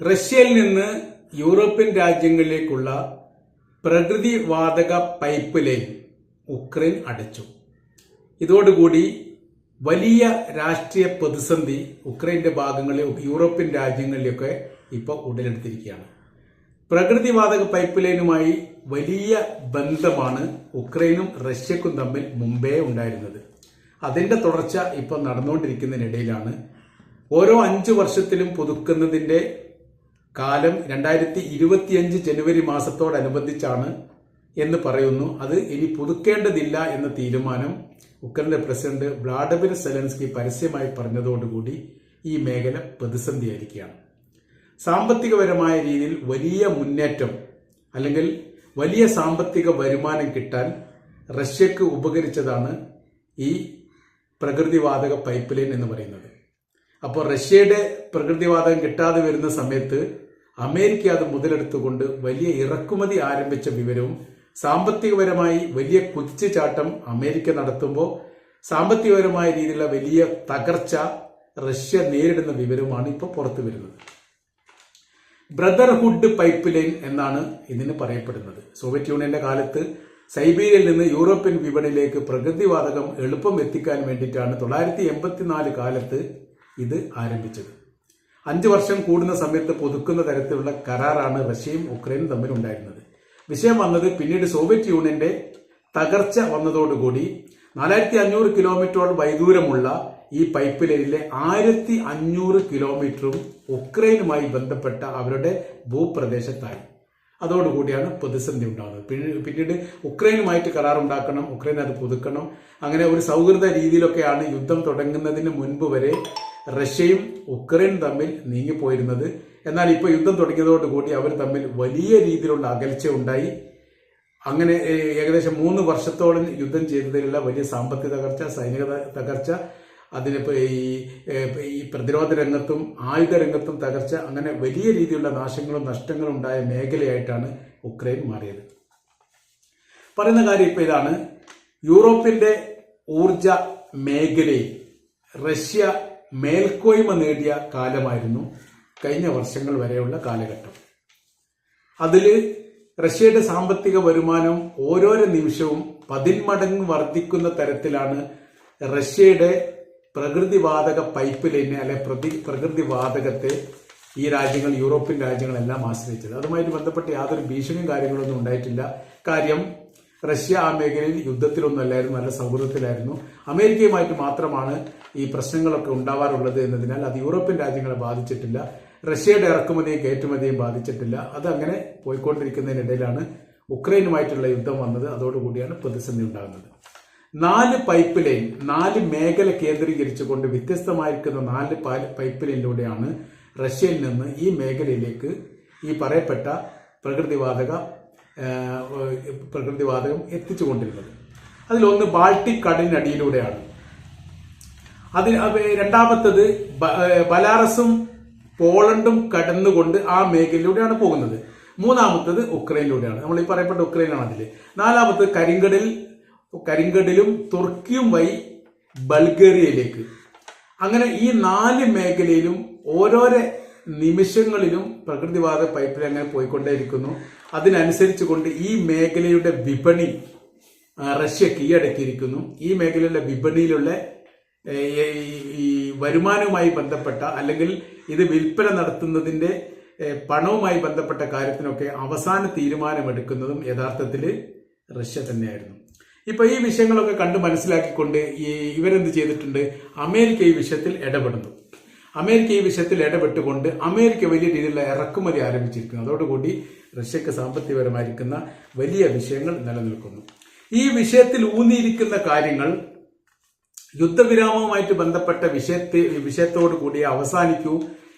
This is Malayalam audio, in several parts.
റഷ്യയിൽ നിന്ന് യൂറോപ്യൻ രാജ്യങ്ങളിലേക്കുള്ള പ്രകൃതി വാതക പൈപ്പ് ലൈൻ ഉക്രൈൻ അടച്ചു. ഇതോടുകൂടി വലിയ രാഷ്ട്രീയ പ്രതിസന്ധി ഉക്രൈന്റെ ഭാഗങ്ങളിൽ യൂറോപ്യൻ രാജ്യങ്ങളിലൊക്കെ ഇപ്പോൾ ഉടലെടുത്തിരിക്കുകയാണ്. പ്രകൃതിവാതക പൈപ്പ് ലൈനുമായി വലിയ ബന്ധമാണ് ഉക്രൈനും റഷ്യക്കും തമ്മിൽ മുമ്പേ ഉണ്ടായിരുന്നത്. അതിന്റെ തുടർച്ച ഇപ്പോൾ നടന്നുകൊണ്ടിരിക്കുന്നതിനിടയിലാണ്. ഓരോ അഞ്ച് വർഷത്തിലും പുതുക്കുന്നതിന്റെ കാലം രണ്ടായിരത്തി ഇരുപത്തിയഞ്ച് ജനുവരി മാസത്തോടനുബന്ധിച്ചാണ് എന്ന് പറയുന്നു. അത് ഇനി പുതുക്കേണ്ടതില്ല എന്ന തീരുമാനം ഉക്രൈന്റെ പ്രസിഡന്റ് വ്ളാഡിമിർ സെലൻസ്കി പരസ്യമായി പറഞ്ഞതോടുകൂടി ഈ മേഖല പ്രതിസന്ധിയായിരിക്കുകയാണ്. സാമ്പത്തികപരമായ രീതിയിൽ വലിയ മുന്നേറ്റം അല്ലെങ്കിൽ വലിയ സാമ്പത്തിക വരുമാനം കിട്ടാൻ റഷ്യക്ക് ഉപകരിച്ചതാണ് ഈ പ്രകൃതിവാതക പൈപ്പ് ലൈൻ എന്ന് പറയുന്നത്. അപ്പോൾ റഷ്യയുടെ പ്രകൃതിവാതകം കിട്ടാതെ വരുന്ന സമയത്ത് അമേരിക്ക അത് മുതലെടുത്തുകൊണ്ട് വലിയ ഇറക്കുമതി ആരംഭിച്ച വിവരവും സാമ്പത്തികപരമായി വലിയ കുതിച്ചുചാട്ടം അമേരിക്ക നടത്തുമ്പോൾ സാമ്പത്തികപരമായ രീതിയിലുള്ള വലിയ തകർച്ച റഷ്യ നേരിടുന്ന വിവരവുമാണ് ഇപ്പോൾ പുറത്തു വരുന്നത്. ബ്രദർഹുഡ് പൈപ്പ് ലൈൻ എന്നാണ് ഇതിന് പറയപ്പെടുന്നത്. സോവിയറ്റ് യൂണിയന്റെ കാലത്ത് സൈബീരിയയിൽ നിന്ന് യൂറോപ്യൻ വിപണിയിലേക്ക് പ്രകൃതിവാതകം എളുപ്പം എത്തിക്കാൻ വേണ്ടിയിട്ടാണ് തൊള്ളായിരത്തി എൺപത്തിനാല് കാലത്ത് ഇത് ആരംഭിച്ചത്. അഞ്ചു വർഷം കൂടുന്ന സമയത്ത് പുതുക്കുന്ന തരത്തിലുള്ള കരാറാണ് റഷ്യയും ഉക്രൈനും തമ്മിൽ ഉണ്ടായിരുന്നത് വിഷയം വന്നത് പിന്നീട് സോവിയറ്റ് യൂണിയന്റെ തകർച്ച വന്നതോടുകൂടി നാലായിരത്തി അഞ്ഞൂറ് കിലോമീറ്ററോളം വൈദൂരമുള്ള ഈ പൈപ്പ് ലൈനിലെ ആയിരത്തി അഞ്ഞൂറ് കിലോമീറ്ററും ഉക്രൈനുമായി ബന്ധപ്പെട്ട അവരുടെ ഭൂപ്രദേശത്തായി. അതോടുകൂടിയാണ് പ്രതിസന്ധി ഉണ്ടാകുന്നത്. പിന്നീട് ഉക്രൈനുമായിട്ട് കരാറുണ്ടാക്കണം ഉക്രൈൻ അത് പുതുക്കണം. അങ്ങനെ ഒരു സൗഹൃദ രീതിയിലൊക്കെയാണ് യുദ്ധം തുടങ്ങുന്നതിന് മുൻപ് വരെ റഷ്യയും ഉക്രൈനും തമ്മിൽ നീങ്ങിപ്പോയിരുന്നത്. എന്നാൽ ഇപ്പോൾ യുദ്ധം തുടങ്ങിയതോട് കൂടി അവർ തമ്മിൽ വലിയ രീതിയിലുള്ള അകൽച്ച ഉണ്ടായി. അങ്ങനെ ഏകദേശം മൂന്ന് വർഷത്തോളം യുദ്ധം ചെയ്തതിലുള്ള വലിയ സാമ്പത്തിക തകർച്ച സൈനിക തകർച്ച അതിനിപ്പോ ഈ പ്രതിരോധ രംഗത്തും ആയുധ രംഗത്തും തകർച്ച അങ്ങനെ വലിയ രീതിയിലുള്ള നാശങ്ങളും നഷ്ടങ്ങളും ഉണ്ടായ മേഖലയായിട്ടാണ് ഉക്രൈൻ മാറിയത്. പറയുന്ന കാര്യം ഇപ്പൊ ഇതാണ്. യൂറോപ്പിന്റെ ഊർജ മേഖലയിൽ റഷ്യ മേൽക്കോയ്മ നേടിയ കാലമായിരുന്നു കഴിഞ്ഞ വർഷങ്ങൾ വരെയുള്ള കാലഘട്ടം. അതിൽ റഷ്യയുടെ സാമ്പത്തിക വരുമാനം ഓരോരോ നിമിഷവും പതിന്മടങ്ങ് വർദ്ധിക്കുന്ന തരത്തിലാണ് റഷ്യയുടെ പ്രകൃതിവാതക പൈപ്പ് ലൈനെ അല്ലെ പ്രതി പ്രകൃതിവാതകത്തെ ഈ രാജ്യങ്ങൾ യൂറോപ്യൻ രാജ്യങ്ങളെല്ലാം ആശ്രയിച്ചത്. അതുമായിട്ട് ബന്ധപ്പെട്ട് യാതൊരു ഭീഷണിയും കാര്യങ്ങളൊന്നും ഉണ്ടായിട്ടില്ല. കാര്യം റഷ്യ ആ മേഖലയിൽ യുദ്ധത്തിലൊന്നുമല്ലായിരുന്നു നല്ല സൗഹൃദത്തിലായിരുന്നു. അമേരിക്കയുമായിട്ട് മാത്രമാണ് ഈ പ്രശ്നങ്ങളൊക്കെ ഉണ്ടാവാറുള്ളത് എന്നതിനാൽ അത് യൂറോപ്യൻ രാജ്യങ്ങളെ ബാധിച്ചിട്ടില്ല. റഷ്യയുടെ ഇറക്കുമതിയും കയറ്റുമതിയും ബാധിച്ചിട്ടില്ല. അത് അങ്ങനെ പോയിക്കൊണ്ടിരിക്കുന്നതിനിടയിലാണ് ഉക്രൈനുമായിട്ടുള്ള യുദ്ധം വന്നത്. അതോടുകൂടിയാണ് പ്രതിസന്ധി ഉണ്ടാകുന്നത്. നാല് പൈപ്പ് ലൈൻ നാല് മേഖല കേന്ദ്രീകരിച്ചുകൊണ്ട് വ്യത്യസ്തമായിരിക്കുന്ന നാല് പൈപ്പ് ലൈനിലൂടെയാണ് റഷ്യയിൽ നിന്ന് ഈ മേഖലയിലേക്ക് ഈ പറയപ്പെട്ട പ്രകൃതിവാതക പ്രകൃതിവാതകം എത്തിച്ചുകൊണ്ടിരുന്നത്. അതിലൊന്ന് ബാൾട്ടിക് കടലിനടിയിലൂടെയാണ് അതിന് രണ്ടാമത്തത് ബലാറസും പോളണ്ടും കടന്നുകൊണ്ട് ആ മേഖലയിലൂടെയാണ് പോകുന്നത്. മൂന്നാമത്തത് ഉക്രൈനിലൂടെയാണ്. നമ്മൾ ഈ പറയപ്പെട്ട ഉക്രൈനാണ് അതിൽ നാലാമത്തത് കരിങ്കടൽ കരിങ്കടലും തുർക്കിയും വഴി ബൾഗേറിയയിലേക്ക്. അങ്ങനെ ഈ നാല് മേഖലയിലും ഓരോരോ നിമിഷങ്ങളിലും പ്രകൃതിവാദ പൈപ്പ് പൈപ്പിൽ അങ്ങനെ പോയിക്കൊണ്ടേയിരിക്കുന്നു. അതിനനുസരിച്ച് കൊണ്ട് ഈ മേഖലയുടെ വിപണി റഷ്യ കീഴടക്കിയിരിക്കുന്നു. ഈ മേഖലയിലെ വിപണിയിലുള്ള ഈ- വരുമാനവുമായി ബന്ധപ്പെട്ട അല്ലെങ്കിൽ ഇത് വിൽപ്പന നടത്തുന്നതിന്റെ പണവുമായി ബന്ധപ്പെട്ട കാര്യത്തിനൊക്കെ അവസാന തീരുമാനമെടുക്കുന്നതും യഥാർത്ഥത്തിൽ റഷ്യ തന്നെയായിരുന്നു. ഇപ്പൊ ഈ വിഷയങ്ങളൊക്കെ കണ്ട് മനസ്സിലാക്കിക്കൊണ്ട് ഈ ഇവരെന്ത് ചെയ്തിട്ടുണ്ട്? അമേരിക്ക ഈ വിഷയത്തിൽ ഇടപെടുന്നു. അമേരിക്ക ഈ വിഷയത്തിൽ ഇടപെട്ടുകൊണ്ട് അമേരിക്ക വലിയ രീതിയിലുള്ള ഇറക്കുമതി ആരംഭിച്ചിരിക്കുന്നു. അതോടുകൂടി റഷ്യക്ക് സാമ്പത്തികപരമായിരിക്കുന്ന വലിയ വിഷയങ്ങൾ നിലനിൽക്കുന്നു. ഈ വിഷയത്തിൽ ഊന്നിയിരിക്കുന്ന കാര്യങ്ങൾ യുദ്ധവിരാമവുമായിട്ട് ബന്ധപ്പെട്ട വിഷയത്തെ വിഷയത്തോടു കൂടി അവസാനിക്കൂ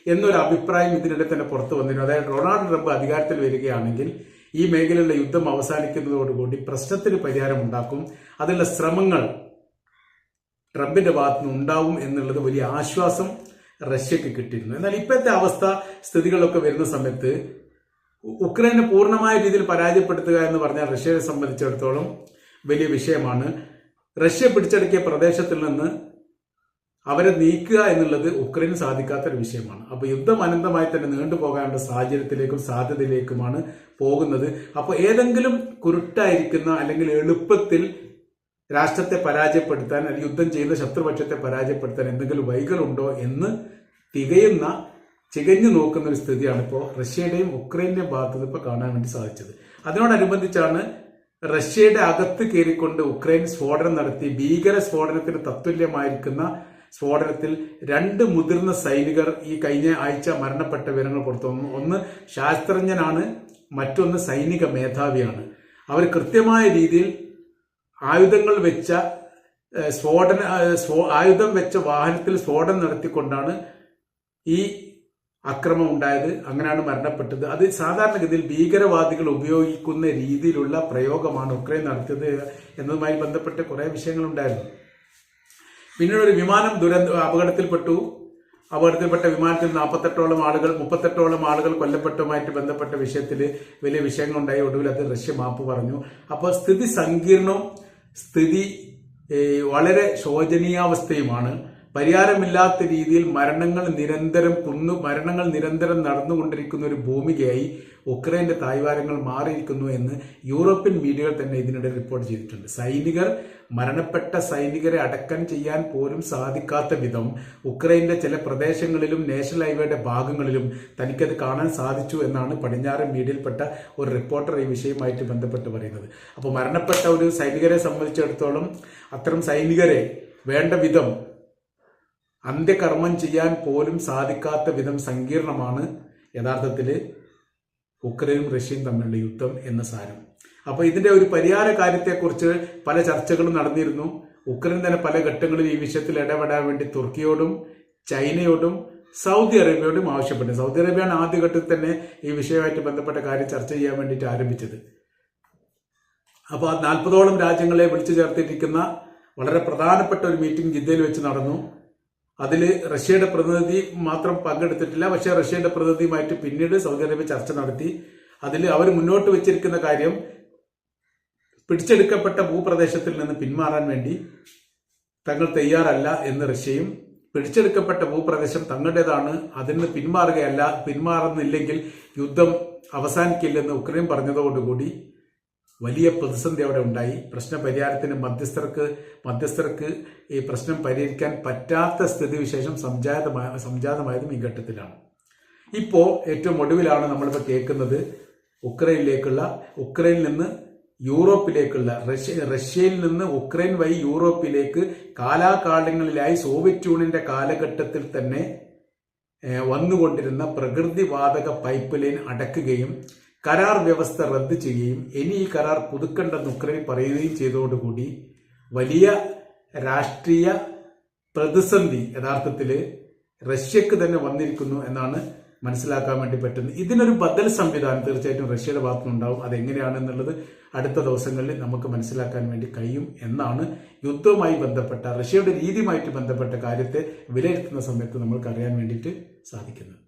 എന്നൊരു അഭിപ്രായം ഇതിനിടെ തന്നെ പുറത്തു വന്നിരുന്നു. അതായത് ഡൊണാൾഡ് ട്രംപ് അധികാരത്തിൽ വരികയാണെങ്കിൽ ഈ മേഖലയിലെ യുദ്ധം അവസാനിക്കുന്നതോടുകൂടി പ്രശ്നത്തിന് പരിഹാരം ഉണ്ടാക്കും അതിനുള്ള ശ്രമങ്ങൾ ട്രംപിന്റെ ഭാഗത്തുനിന്ന് ഉണ്ടാവും എന്നുള്ളത് വലിയ ആശ്വാസം റഷ്യക്ക് കിട്ടിയിരുന്നു. എന്നാൽ ഇപ്പോഴത്തെ അവസ്ഥ സ്ഥിതികളൊക്കെ വരുന്ന സമയത്ത് ഉക്രൈനെ പൂർണമായ രീതിയിൽ പരാജയപ്പെടുത്തുക എന്ന് പറഞ്ഞാൽ റഷ്യയെ സംബന്ധിച്ചിടത്തോളം വലിയ വിഷയമാണ്. റഷ്യ പിടിച്ചടക്കിയ പ്രദേശത്തിൽ നിന്ന് അവരെ നീക്കുക എന്നുള്ളത് ഉക്രൈന് സാധിക്കാത്ത ഒരു വിഷയമാണ്. അപ്പൊ യുദ്ധം അനന്തമായി തന്നെ നീണ്ടുപോകാനുള്ള സാഹചര്യത്തിലേക്കും സാധ്യതയിലേക്കുമാണ് പോകുന്നത്. അപ്പോൾ ഏതെങ്കിലും കുരുട്ടായിരിക്കുന്ന അല്ലെങ്കിൽ എളുപ്പത്തിൽ രാഷ്ട്രത്തെ പരാജയപ്പെടുത്താൻ അല്ലെങ്കിൽ യുദ്ധം ചെയ്യുന്ന ശത്രുപക്ഷത്തെ പരാജയപ്പെടുത്താൻ എന്തെങ്കിലും വൈകളുണ്ടോ എന്ന് തികയുന്ന ചികഞ്ഞു നോക്കുന്ന ഒരു സ്ഥിതിയാണ് ഇപ്പോൾ റഷ്യയുടെയും ഉക്രൈന്റെയും ഭാഗത്ത് ഇപ്പോൾ കാണാൻ വേണ്ടി സാധിച്ചത്. അതിനോടനുബന്ധിച്ചാണ് റഷ്യയുടെ അകത്ത് കയറിക്കൊണ്ട് ഉക്രൈൻ സ്ഫോടനം നടത്തി. ഭീകര സ്ഫോടനത്തിന് തത്തുല്യമായിരിക്കുന്ന സ്ഫോടനത്തിൽ രണ്ട് മുതിർന്ന സൈനികർ ഈ കഴിഞ്ഞ ആഴ്ച മരണപ്പെട്ട വിവരങ്ങൾ പുറത്തു വന്നു. ഒന്ന് ശാസ്ത്രജ്ഞനാണ് മറ്റൊന്ന് സൈനിക മേധാവിയാണ്. അവർ കൃത്യമായ രീതിയിൽ ആയുധങ്ങൾ വെച്ച സ്ഫോടന സ്ഫോ- ആയുധം വെച്ച വാഹനത്തിൽ സ്ഫോടനം നടത്തിക്കൊണ്ടാണ് ഈ അക്രമം ഉണ്ടായത്. അങ്ങനെയാണ് മരണപ്പെട്ടത്. അത് സാധാരണഗതിയിൽ ഭീകരവാദികൾ ഉപയോഗിക്കുന്ന രീതിയിലുള്ള പ്രയോഗമാണ് ഉക്രൈൻ നടത്തിയത് എന്നതുമായി ബന്ധപ്പെട്ട് കുറെ വിഷയങ്ങളുണ്ടായിരുന്നു പിന്നീട് ഒരു വിമാനം ദുരന്ത അപകടത്തിൽപ്പെട്ടു. അപകടത്തിൽപ്പെട്ട വിമാനത്തിൽ നാൽപ്പത്തെട്ടോളം ആളുകൾ മുപ്പത്തെട്ടോളം ആളുകൾ കൊല്ലപ്പെട്ടതുമായിട്ട് ബന്ധപ്പെട്ട വിഷയത്തിൽ വലിയ വിഷയങ്ങളുണ്ടായി. ഒടുവിൽ അത് റഷ്യ മാപ്പ് പറഞ്ഞു. അപ്പോൾ സ്ഥിതി സങ്കീർണവും സ്ഥിതി വളരെ ശോചനീയാവസ്ഥയുമാണ്. പരിഹാരമില്ലാത്ത രീതിയിൽ മരണങ്ങൾ നിരന്തരം കുന്നു മരണങ്ങൾ നിരന്തരം നടന്നുകൊണ്ടിരിക്കുന്ന ഒരു ഭൂമികയായി ഉക്രൈന്റെ തായ്വാരങ്ങൾ മാറിയിരിക്കുന്നു എന്ന് യൂറോപ്യൻ മീഡിയകൾ തന്നെ ഇതിനിടെ റിപ്പോർട്ട് ചെയ്തിട്ടുണ്ട്. സൈനികർ മരണപ്പെട്ട സൈനികരെ അടക്കം ചെയ്യാൻ പോലും സാധിക്കാത്ത വിധം ഉക്രൈന്റെ ചില പ്രദേശങ്ങളിലും നാഷണൽ ഹൈവേയുടെ ഭാഗങ്ങളിലും തനിക്കത് കാണാൻ സാധിച്ചു എന്നാണ് പടിഞ്ഞാറൻ മീഡിയയിൽപ്പെട്ട ഒരു റിപ്പോർട്ടർ ഈ വിഷയമായിട്ട് ബന്ധപ്പെട്ട് പറയുന്നത്. അപ്പോൾ മരണപ്പെട്ട ഒരു സൈനികരെ സംബന്ധിച്ചിടത്തോളം അത്തരം സൈനികരെ വേണ്ട വിധം അന്ത്യകർമ്മം ചെയ്യാൻ പോലും സാധിക്കാത്ത വിധം സങ്കീർണമാണ് യഥാർത്ഥത്തിൽ ഉക്രൈനും റഷ്യയും തമ്മിലുള്ള യുദ്ധം എന്ന സാരം. അപ്പോൾ ഇതിന്റെ ഒരു പരിഹാര കാര്യത്തെക്കുറിച്ച് പല ചർച്ചകളും നടന്നിരുന്നു. ഉക്രൈൻ തന്നെ പല ഘട്ടങ്ങളിൽ ഈ വിഷയത്തിൽ ഇടപെടാൻ വേണ്ടി തുർക്കിയോടും ചൈനയോടും സൗദി അറേബ്യയോടും ആവശ്യപ്പെട്ടു. സൗദി അറേബ്യയാണ് ആദ്യഘട്ടത്തിൽ തന്നെ ഈ വിഷയവുമായിട്ട് ബന്ധപ്പെട്ട കാര്യം ചർച്ച ചെയ്യാൻ വേണ്ടിയിട്ട് ആരംഭിച്ചത്. അപ്പോൾ നാൽപ്പതോളം രാജ്യങ്ങളെ വിളിച്ചു ചേർത്തിരിക്കുന്ന വളരെ പ്രധാനപ്പെട്ട ഒരു മീറ്റിംഗ് ജിദ്ദയിൽ വെച്ച് നടന്നു. അതിൽ റഷ്യയുടെ പ്രതിനിധി മാത്രം പങ്കെടുത്തിട്ടില്ല. പക്ഷേ റഷ്യയുടെ പ്രതിനിധിയുമായിട്ട് പിന്നീട് സൗദി അറേബ്യ ചർച്ച നടത്തി. അതിൽ അവർ മുന്നോട്ട് വെച്ചിരിക്കുന്ന കാര്യം പിടിച്ചെടുക്കപ്പെട്ട ഭൂപ്രദേശത്തിൽ നിന്ന് പിന്മാറാൻ വേണ്ടി തങ്ങൾ തയ്യാറല്ല എന്ന് റഷ്യയും. പിടിച്ചെടുക്കപ്പെട്ട ഭൂപ്രദേശം തങ്ങളുടേതാണ്. അതിൽ നിന്ന് പിന്മാറുകയല്ല. പിന്മാറുന്നില്ലെങ്കിൽ യുദ്ധം അവസാനിക്കില്ലെന്ന് ഉക്രൈൻ പറഞ്ഞതോടുകൂടി വലിയ പ്രതിസന്ധി അവിടെ ഉണ്ടായി. പ്രശ്നപരിഹാരത്തിന് മധ്യസ്ഥർക്ക് മധ്യസ്ഥർക്ക് ഈ പ്രശ്നം പരിഹരിക്കാൻ പറ്റാത്ത സ്ഥിതിവിശേഷം സംജാതമായ സംജാതമായതും ഈ ഘട്ടത്തിലാണ്. ഇപ്പോൾ ഏറ്റവും ഒടുവിലാണ് നമ്മളിപ്പോൾ കേൾക്കുന്നത് ഉക്രൈനിലേക്കുള്ള ഉക്രൈനിൽ നിന്ന് യൂറോപ്പിലേക്കുള്ള റഷ്യ റഷ്യയിൽ നിന്ന് ഉക്രൈൻ വഴി യൂറോപ്പിലേക്ക് കാലാകാലങ്ങളിലായി സോവിയറ്റ് യൂണിയന്റെ കാലഘട്ടത്തിൽ തന്നെ വന്നുകൊണ്ടിരുന്ന പ്രകൃതിവാതക പൈപ്പ് ലൈൻ അടക്കുകയും കരാർ വ്യവസ്ഥ റദ്ദ് ചെയ്യുകയും ഇനി ഈ കരാർ പുതുക്കണ്ടെന്ന് ഉക്രൈൻ പറയുകയും ചെയ്തതോടുകൂടി വലിയ രാഷ്ട്രീയ പ്രതിസന്ധി യഥാർത്ഥത്തിൽ റഷ്യക്ക് തന്നെ വന്നിരിക്കുന്നു എന്നാണ് മനസ്സിലാക്കാൻ വേണ്ടി പറ്റുന്നത്. ഇതിനൊരു ബദൽ സംവിധാനം തീർച്ചയായിട്ടും റഷ്യയുടെ ഭാഗത്തുനിന്നുണ്ടാവും. അതെങ്ങനെയാണെന്നുള്ളത് അടുത്ത ദിവസങ്ങളിൽ നമുക്ക് മനസ്സിലാക്കാൻ വേണ്ടി കഴിയും എന്നാണ് യുദ്ധവുമായി ബന്ധപ്പെട്ട റഷ്യയുടെ രീതിയുമായിട്ട് ബന്ധപ്പെട്ട കാര്യത്തെ വിലയിരുത്തുന്ന സമയത്ത് നമ്മൾക്ക് അറിയാൻ വേണ്ടിയിട്ട് സാധിക്കുന്നത്.